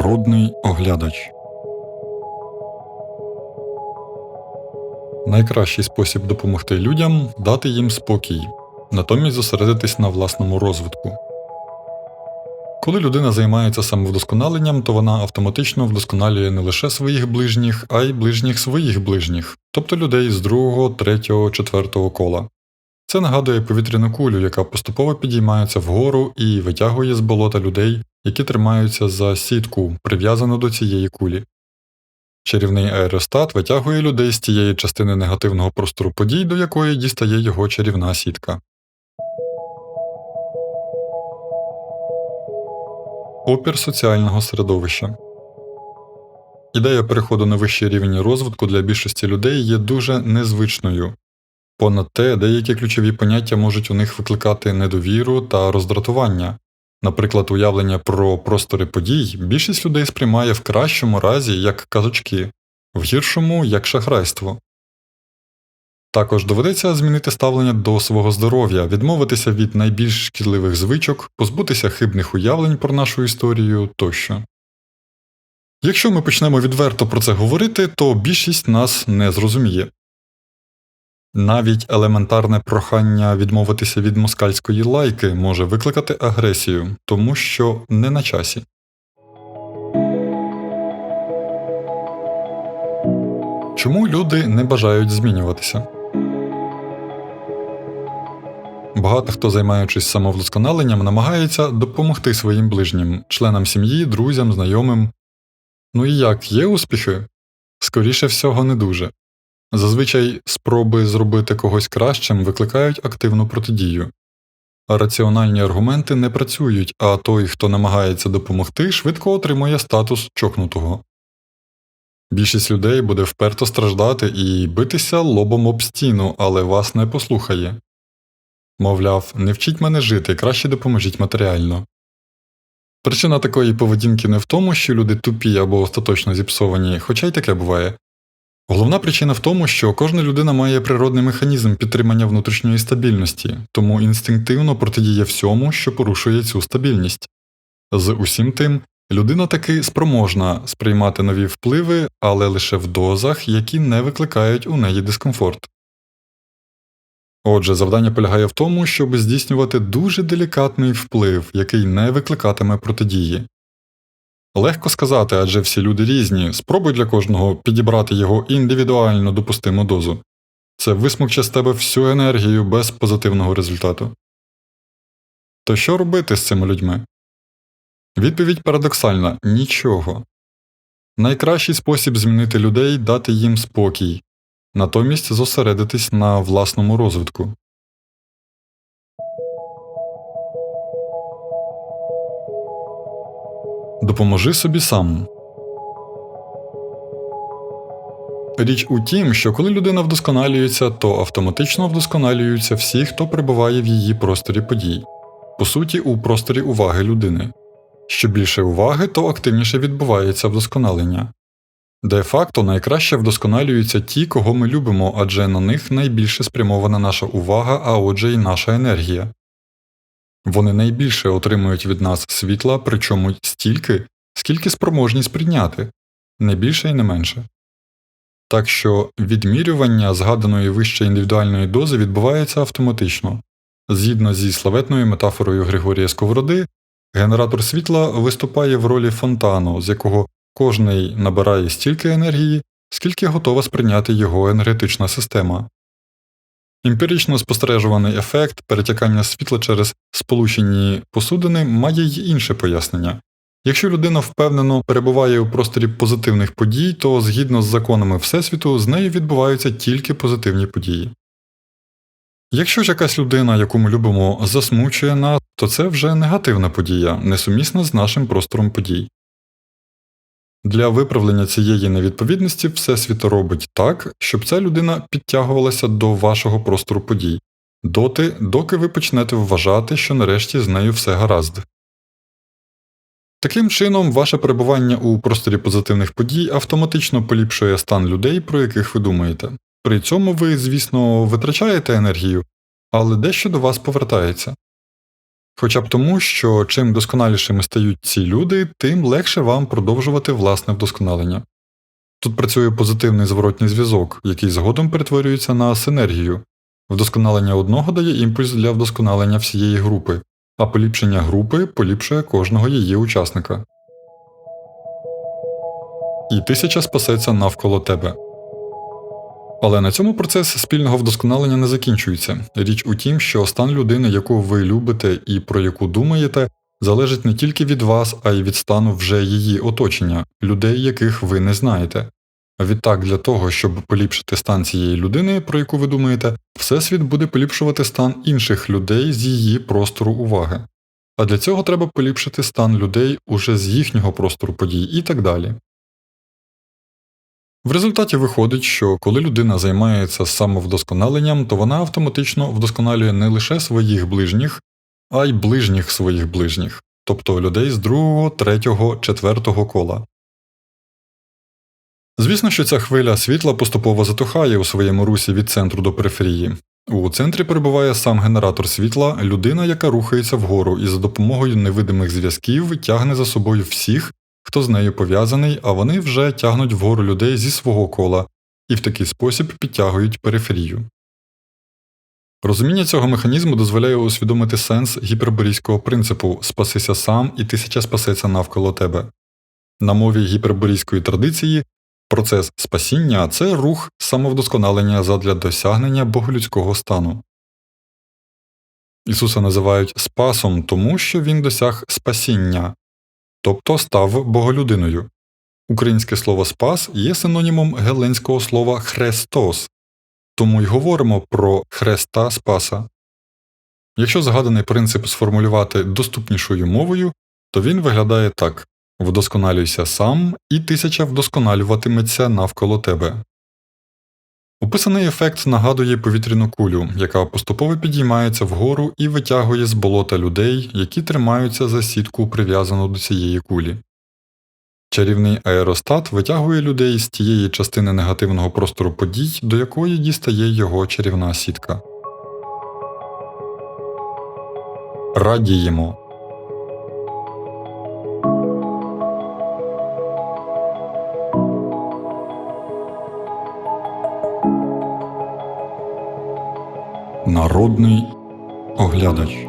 Народний оглядач. Найкращий спосіб допомогти людям дати їм спокій, натомість зосередитись на власному розвитку. Коли людина займається самовдосконаленням, то вона автоматично вдосконалює не лише своїх ближніх, а й ближніх своїх ближніх, тобто людей з другого, третього, четвертого кола. Це нагадує повітряну кулю, яка поступово підіймається вгору і витягує з болота людей, які тримаються за сітку, прив'язану до цієї кулі. Чарівний аеростат витягує людей з тієї частини негативного простору подій, до якої дістає його чарівна сітка. Опір соціального середовища Ідея переходу на вищий рівень розвитку для більшості людей є дуже незвичною. Понад те, деякі ключові поняття можуть у них викликати недовіру та роздратування. Наприклад, уявлення про простори подій більшість людей сприймає в кращому разі як казочки, в гіршому як шахрайство. Також доведеться змінити ставлення до свого здоров'я, відмовитися від найбільш шкідливих звичок, позбутися хибних уявлень про нашу історію тощо. Якщо ми почнемо відверто про це говорити, то більшість нас не зрозуміє. Навіть елементарне прохання відмовитися від москальської лайки може викликати агресію, тому що не на часі. Чому люди не бажають змінюватися? Багато хто, займаючись самовдосконаленням, намагається допомогти своїм ближнім, членам сім'ї, друзям, знайомим. Ну і як є успіхи? Скоріше всього, не дуже. Зазвичай спроби зробити когось кращим викликають активну протидію. Раціональні аргументи не працюють, а той, хто намагається допомогти, швидко отримує статус чокнутого. Більшість людей буде вперто страждати і битися лобом об стіну, але вас не послухає. Мовляв, не вчіть мене жити, краще допоможіть матеріально. Причина такої поведінки не в тому, що люди тупі або остаточно зіпсовані, хоча й таке буває. Головна причина в тому, що кожна людина має природний механізм підтримання внутрішньої стабільності, тому інстинктивно протидіє всьому, що порушує цю стабільність. З усім тим, людина таки спроможна сприймати нові впливи, але лише в дозах, які не викликають у неї дискомфорт. Отже, завдання полягає в тому, щоб здійснювати дуже делікатний вплив, який не викликатиме протидії. Легко сказати, адже всі люди різні, спробуй для кожного підібрати його індивідуально допустиму дозу. Це висмокче з тебе всю енергію без позитивного результату. То що робити з цими людьми? Відповідь парадоксальна нічого. Найкращий спосіб змінити людей дати їм спокій, натомість зосередитись на власному розвитку. Допоможи собі сам. Річ у тім, що коли людина вдосконалюється, то автоматично вдосконалюються всі, хто перебуває в її просторі подій, по суті, у просторі уваги людини. Що більше уваги, то активніше відбувається вдосконалення. Де факто найкраще вдосконалюються ті, кого ми любимо, адже на них найбільше спрямована наша увага, а отже й наша енергія. Вони найбільше отримують від нас світла, причому стільки, скільки спроможні сприйняти, не більше і не менше. Так що відмірювання згаданої вище індивідуальної дози відбувається автоматично. Згідно зі славетною метафорою Григорія Сковороди, генератор світла виступає в ролі фонтану, з якого кожний набирає стільки енергії, скільки готова сприйняти його енергетична система. Емпірично спостережуваний ефект перетякання світла через сполучені посудини має й інше пояснення. Якщо людина впевнено перебуває у просторі позитивних подій, то згідно з законами Всесвіту з нею відбуваються тільки позитивні події. Якщо ж якась людина, яку ми любимо, засмучує нас, то це вже негативна подія, несумісна з нашим простором подій. Для виправлення цієї невідповідності Всесвіт робить так, щоб ця людина підтягувалася до вашого простору подій, доти, доки ви почнете вважати, що нарешті з нею все гаразд. Таким чином, ваше перебування у просторі позитивних подій автоматично поліпшує стан людей, про яких ви думаєте. При цьому ви, звісно, витрачаєте енергію, але дещо до вас повертається. Хоча б тому, що чим досконалішими стають ці люди, тим легше вам продовжувати власне вдосконалення. Тут працює позитивний зворотній зв'язок, який згодом перетворюється на синергію. Вдосконалення одного дає імпульс для вдосконалення всієї групи, а поліпшення групи поліпшує кожного її учасника. І тисяча спасеться навколо тебе. Але на цьому процес спільного вдосконалення не закінчується. Річ у тім, що стан людини, яку ви любите і про яку думаєте, залежить не тільки від вас, а й від стану вже її оточення, людей, яких ви не знаєте. Відтак, для того, щоб поліпшити стан цієї людини, про яку ви думаєте, Всесвіт буде поліпшувати стан інших людей з її простору уваги. А для цього треба поліпшити стан людей уже з їхнього простору подій і так далі. В результаті виходить, що коли людина займається самовдосконаленням, то вона автоматично вдосконалює не лише своїх ближніх, а й ближніх своїх ближніх, тобто людей з другого, третього, четвертого кола. Звісно, що ця хвиля світла поступово затухає у своєму русі від центру до периферії. У центрі перебуває сам генератор світла, людина, яка рухається вгору і за допомогою невидимих зв'язків тягне за собою всіх, хто з нею пов'язаний, а вони вже тягнуть вгору людей зі свого кола і в такий спосіб підтягують периферію. Розуміння цього механізму дозволяє усвідомити сенс гіперборійського принципу спасися сам і тисяча спасеться навколо тебе. На мові гіперборійської традиції процес спасіння це рух самовдосконалення задля досягнення боголюдського стану. Ісуса називають спасом тому, що він досяг спасіння, тобто став боголюдиною. Українське слово спас є синонімом геленського слова хрестос, тому й говоримо про хреста Спаса. Якщо згаданий принцип сформулювати доступнішою мовою, то він виглядає так вдосконалюйся сам, і тисяча вдосконалюватиметься навколо тебе. Описаний ефект нагадує повітряну кулю, яка поступово підіймається вгору і витягує з болота людей, які тримаються за сітку, прив'язану до цієї кулі. Чарівний аеростат витягує людей з тієї частини негативного простору подій, до якої дістає його чарівна сітка. Радіємо. Народний оглядач